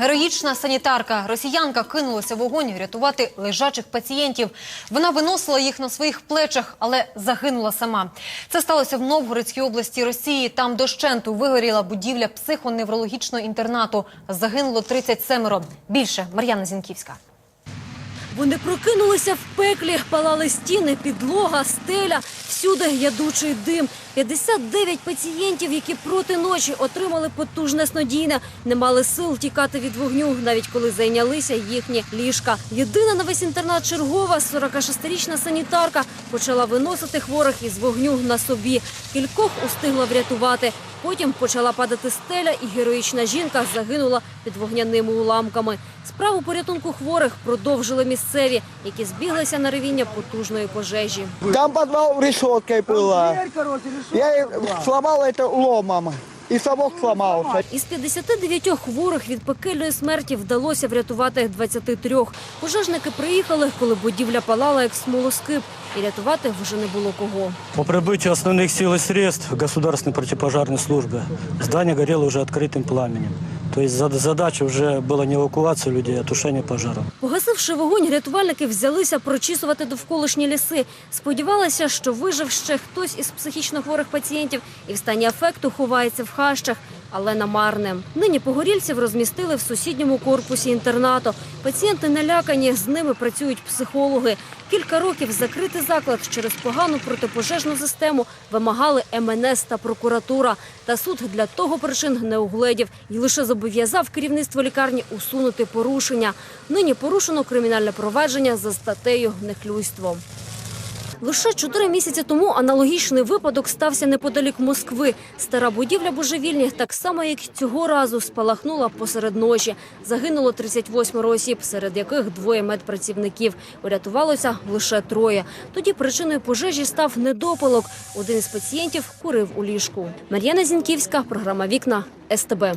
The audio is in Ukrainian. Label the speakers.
Speaker 1: Героїчна санітарка росіянка кинулася вогонь рятувати лежачих пацієнтів. Вона виносила їх на своїх плечах, але загинула сама. Це сталося в Новгородській області Росії. Там дощенту вигоріла будівля психоневрологічного інтернату. Загинуло 37. Більше Мар'яна Зінківська.
Speaker 2: Вони прокинулися в пеклі, палали стіни, підлога, стеля, всюди ядучий дим. 59 пацієнтів, які проти ночі отримали потужне снодійне, не мали сил тікати від вогню, навіть коли зайнялися їхні ліжка. Єдина на весь інтернат чергова, 46-річна санітарка, почала виносити хворих із вогню на собі. Кількох устигла врятувати. Потім почала падати стеля, і героїчна жінка загинула під вогняними уламками. Справу порятунку хворих продовжили місцеві, які збіглися на ревіння потужної пожежі.
Speaker 3: Там подвал решеткой була. Я її сломал це ломом И совок сломался.
Speaker 2: Із 59 хворих від пекельної смерті вдалося врятувати 23. Пожежники приїхали, коли будівля палала як смолоскип, і рятувати вже не було кого.
Speaker 4: По прибытию основных сил и средств Государственной противопожарной службы здание горело уже открытым пламенем. То есть задача вже була не евакуація людей, а тушення пожара.
Speaker 2: Погасивши вогонь, рятувальники взялися прочісувати довколишні ліси. Сподівалися, що вижив ще хтось із психічно хворих пацієнтів і в стані афекту ховається в хащах. Але намарне. Нині погорільців розмістили в сусідньому корпусі інтернату. Пацієнти налякані, з ними працюють психологи. Кілька років закритий заклад через погану протипожежну систему вимагали МНС та прокуратура. Та суд для того причин не угледів і лише зобов'язав керівництво лікарні усунути порушення. Нині порушено кримінальне провадження за статтею нехлюйство. Лише чотири місяці тому аналогічний випадок стався неподалік Москви. Стара будівля божевільні, так само як цього разу, спалахнула посеред ночі. Загинуло 38 осіб, серед яких двоє медпрацівників. Урятувалося лише троє. Тоді причиною пожежі став недопалок. Один із пацієнтів курив у ліжку. Мар'яна Зінківська, програма Вікна СТБ.